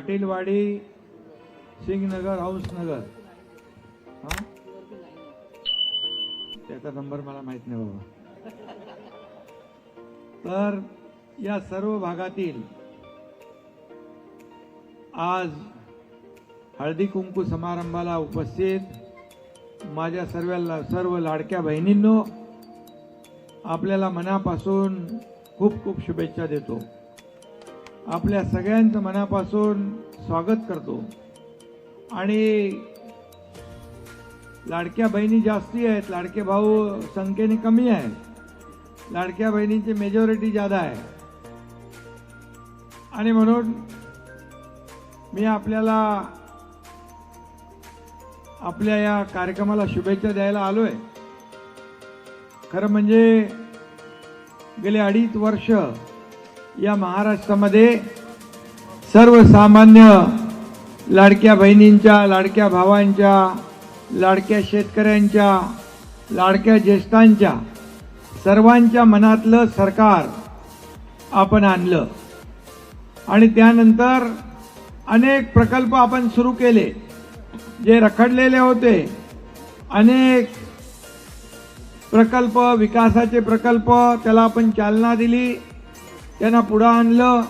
पाटीलवाडी सिंगनगर हाऊसनगर. हा? त्याचा नंबर मला माहीत नाही बाबा. तर या सर्व भागातील आज हळदी कुंकू समारंभाला उपस्थित माझ्या सर्व सर्व लाडक्या बहिणींनो आपल्याला मनापासून खूप खूप शुभेच्छा देतो. आपल्या सगळ्यांचं मनापासून स्वागत करतो. आणि लाडक्या बहिणी जास्ती आहेत लाडके भाऊ संख्येने कमी आहेत लाडक्या बहिणींची मेजॉरिटी जादा आहे. आणि म्हणून मी आपल्याला आपल्या या कार्यक्रमाला शुभेच्छा द्यायला आलोय. खरं म्हणजे गेले अडीच वर्ष या महाराष्ट्रामध्ये सर्वसामान्य लाडक्या बहिणींच्या लाडक्या भावांच्या लाडक्या शेतकऱ्यांच्या लाडक्या ज्येष्ठांच्या सर्वांच्या मनातलं सरकार आपण आणलं. आणि त्यानंतर अनेक प्रकल्प आपण सुरू केले जे रखडलेले होते. अनेक प्रकल्प विकासाचे प्रकल्प त्याला आपण चालना दिली. त्यांना पुढं आणलं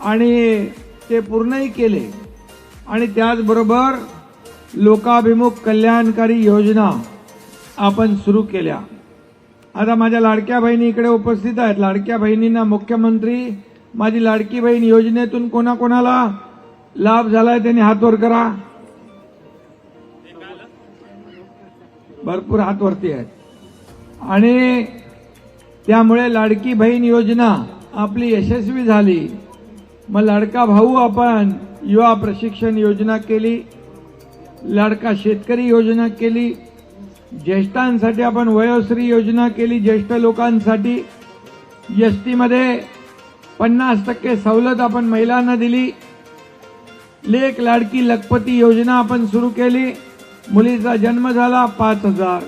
आणि ते पूर्णही केले. आणि त्याचबरोबर लोकाभिमुख कल्याणकारी योजना आपण सुरू केल्या. आता माझ्या लाडक्या बहिणी इकडे उपस्थित आहेत. लाडक्या बहिणींना मुख्यमंत्री माझी लाडकी बहीण योजनेतून कोणाकोणाला लाभ झालाय त्यांनी हातवर करा. भरपूर हातवरती आहेत. आणि त्यामुळे लाडकी बहीण योजना आपली यशस्वी झाली. मग लाडका भाऊ आपण युवा प्रशिक्षण योजना केली. लाडका शेतकरी योजना केली. ज्येष्ठांसाठी आपण वयोश्री योजना केली ज्येष्ठ लोकांसाठी. एस टीमध्ये पन्नास टक्के सवलत आपण महिलांना दिली. लेख लाडकी लखपती योजना आपण सुरू केली. मुलीचा जन्म झाला पाच हजार.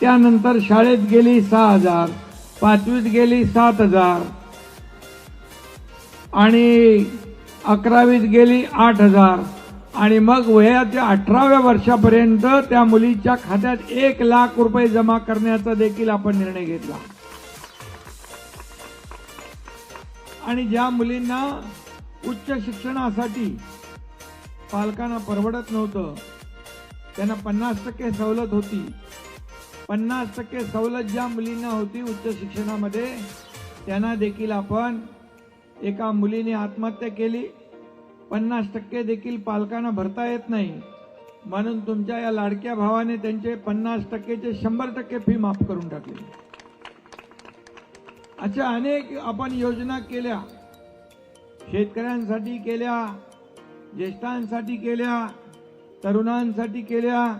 त्यानंतर शाळेत गेली सहा हजार. पाचवीत गेली सात हजार. आणि अकरावीत गेली आठ हजार. आणि मग वयाच्या अठराव्या वर्षापर्यंत त्या मुलीच्या खात्यात एक लाख रुपये जमा करण्याचा देखील आपण निर्णय घेतला. आणि ज्या मुलींना उच्च शिक्षणासाठी पालकांना परवडत नव्हतं त्यांना पन्नास टक्के सवलत होती. पन्नास टक्के सवलत ज्या मुलींना होती उच्च शिक्षणामध्ये त्यांना देखील आपण एका मुलीने आत्महत्या केली. पन्नास टक्के देखील पालकांना भरता येत नाही. म्हणून तुमच्या या लाडक्या भावाने त्यांचे पन्नास टक्केचे शंभर टक्के फी माफ करून टाकली. अशा अनेक आपण योजना केल्या. शेतकऱ्यांसाठी केल्या ज्येष्ठांसाठी केल्या तरुणांसाठी केल्या.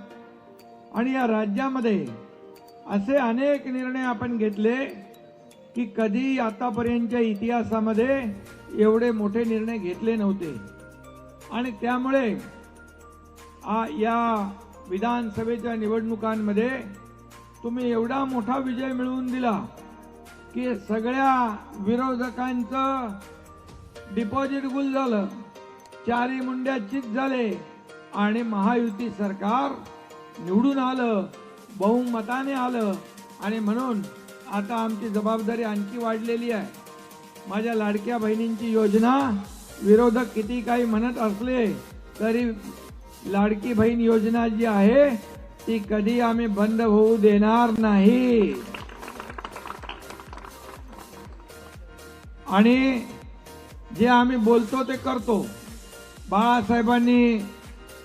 आणि या राज्यामध्ये असे अनेक निर्णय आपण घेतले. की कधी आतापर्यंतच्या इतिहासामध्ये एवढे मोठे निर्णय घेतले नव्हते. आणि त्यामुळे आ- या विधानसभेच्या निवडणुकांमध्ये तुम्ही एवढा मोठा विजय मिळवून दिला की सगळ्या विरोधकांचं डिपॉझिट गुल झालं चारी मुंड्या चित झाले आणि महायुती सरकार निवडून आलं बहुमताने आलं आणि म्हणून आता आमची जबाबदारी आणखी वाढलेली आहे. माझ्या लाडक्या बहिणींची योजना विरोधक किती काही म्हणत असले तरी लाडकी बहीण योजना जी आहे ती कधी आम्ही बंद होऊ देणार नाही. आणि जे आम्ही बोलतो ते करतो. बाळासाहेबांनी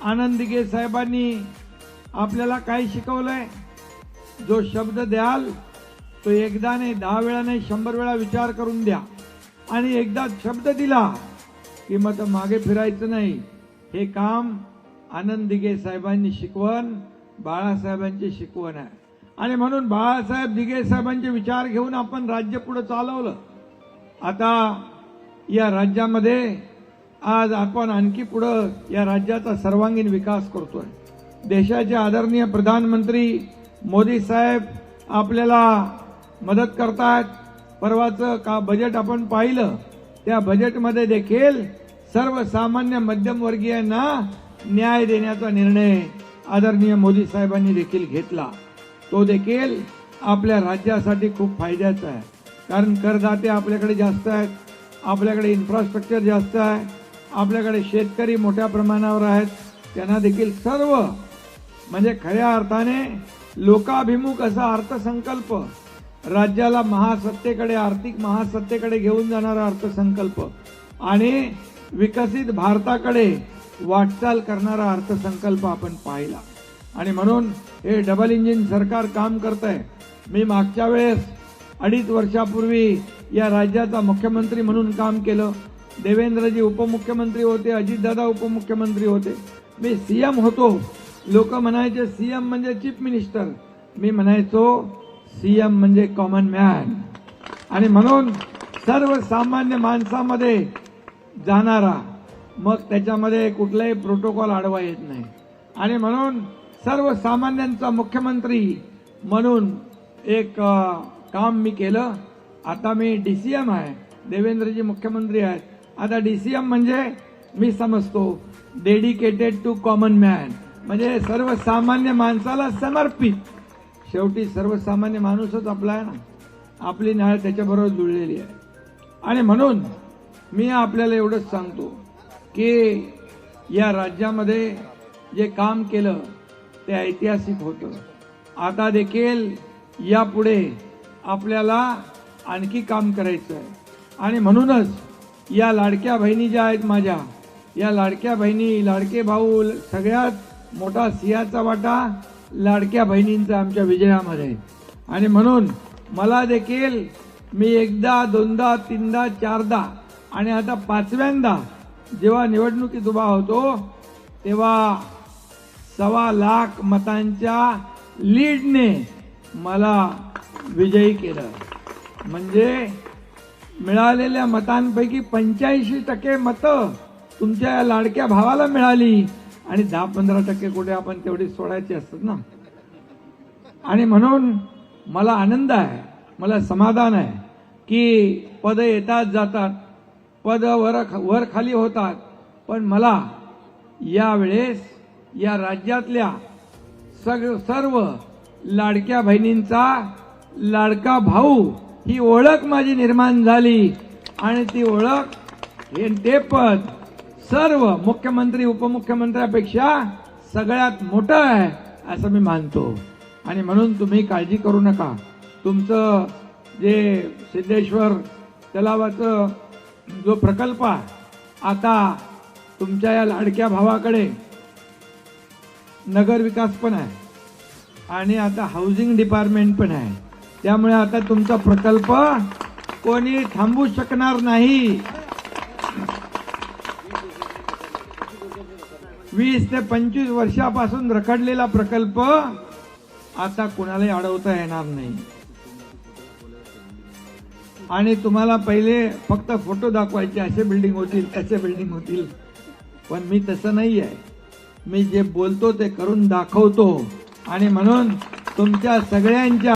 आनंदगे साहेबांनी आपल्याला काय शिकवलंय. जो शब्द द्याल तो एकदा नाही दहा वेळा नाही शंभर वेळा विचार करून द्या. आणि एकदा शब्द दिला की मग तर मागे फिरायचं नाही. हे काम आनंद दिघे साहेबांनी शिकवण बाळासाहेबांची शिकवण आहे. आणि म्हणून बाळासाहेब दिघे साहेबांचे विचार घेऊन आपण राज्य पुढे चालवलं. आता या राज्यामध्ये आज आपण आणखी पुढं या राज्याचा सर्वांगीण विकास करतोय. देशाचे आदरणीय प्रधानमंत्री मोदी साहेब आपल्याला मदत करतात. परवाचं का बजेट आपण पाहिलं त्या बजेटमध्ये देखील सर्वसामान्य मध्यमवर्गीयांना न्याय देण्याचा निर्णय आदरणीय मोदी साहेबांनी देखील घेतला. तो देखील आपल्या राज्यासाठी खूप फायद्याचा आहे. कारण करदाते आपल्याकडे जास्त आहेत आपल्याकडे इन्फ्रास्ट्रक्चर जास्त आहे आपल्याकडे शेतकरी मोठ्या प्रमाणावर आहेत त्यांना देखील सर्व म्हणजे खऱ्या अर्थाने लोकाभिमुख असा अर्थसंकल्प राज्याला महासत्तेकडे आर्थिक महासत्तेकडे घेऊन जाणारा अर्थसंकल्प आणि विकसित भारताकडे वाटचाल करणारा अर्थसंकल्प आपण पाहिला. आणि म्हणून हे डबल इंजिन सरकार काम करत आहे मी मागच्या वेळेस अडीच वर्षापूर्वी या राज्याचा मुख्यमंत्री म्हणून काम केलं. देवेंद्रजी उपमुख्यमंत्री होते अजितदादा उपमुख्यमंत्री होते. मी सी एम होतो. लोक म्हणायचे सी एम म्हणजे चीफ मिनिस्टर. मी म्हणायचो सीएम म्हणजे कॉमन मॅन आणि म्हणून सर्वसामान्य माणसामध्ये जाणारा मग त्याच्यामध्ये कुठलाही प्रोटोकॉल आडवा येत नाही. आणि म्हणून सर्वसामान्यांचा मुख्यमंत्री म्हणून एक काम मी केलं. आता मी डी सी एम आहे देवेंद्रजी मुख्यमंत्री आहेत. आता डी सी एम म्हणजे मी समजतो डेडिकेटेड टू कॉमन मॅन म्हणजे सर्वसामान्य माणसाला समर्पित. शेवटी सर्वसामान्य माणूसच आपला आहे ना. आपली नाळ त्याच्याबरोबर जुळलेली आहे. आणि म्हणून मी आपल्याला एवढंच सांगतो की या राज्यामध्ये जे काम केलं ते ऐतिहासिक होतं. आता देखील यापुढे आपल्याला आणखी काम करायचं आहे. आणि म्हणूनच या लाडक्या बहिणी ज्या आहेत माझ्या या लाडक्या बहिणी लाडके भाऊ सगळ्यात मोठा सिंहाचा वाटा लाडक्या बहिणींचा आमच्या विजयामध्ये. आणि म्हणून मला देखील मी एकदा दोनदा तीनदा चारदा आणि आता पाचव्यांदा जेव्हा निवडणुकीत उभा होतो तेव्हा सव्वा लाख मतांच्या लीडने मला विजयी केलं. म्हणजे मिळालेल्या मतांपैकी पंच्याऐंशी टक्के मतं तुमच्या या लाडक्या भावाला मिळाली. आणि दहा पंधरा टक्के कुठे आपण तेवढी सोडायची असतात ना. आणि म्हणून मला आनंद आहे मला समाधान आहे की पद येतात जातात पद वर वर खाली होतात. पण मला यावेळेस या राज्यातल्या सग सर्व लाडक्या बहिणींचा लाडका भाऊ ही ओळख माझी निर्माण झाली. आणि ती ओळख हे ते पद सर्व मुख्यमंत्री उपमुख्यमंत्र्यापेक्षा सगळ्यात मोठं आहे असं मी मानतो. आणि म्हणून तुम्ही काळजी करू नका. तुमचं जे सिद्धेश्वर तलावाचं जो प्रकल्प आहे आता तुमच्या या लाडक्या भावाकडे नगर विकास पण आहे आणि आता हाऊसिंग डिपार्टमेंट पण आहे. त्यामुळे आता तुमचा प्रकल्प कोणी थांबू शकणार नाही. वीस ते पंचवीस वर्षापासून रखडलेला प्रकल्प आता कुणालाही अडवता येणार नाही. आणि तुम्हाला पहिले फक्त फोटो दाखवायचे असे बिल्डिंग होतील त्याचे बिल्डिंग होतील. पण मी तसं नाही आहे मी जे बोलतो ते करून दाखवतो. आणि म्हणून तुमच्या सगळ्यांच्या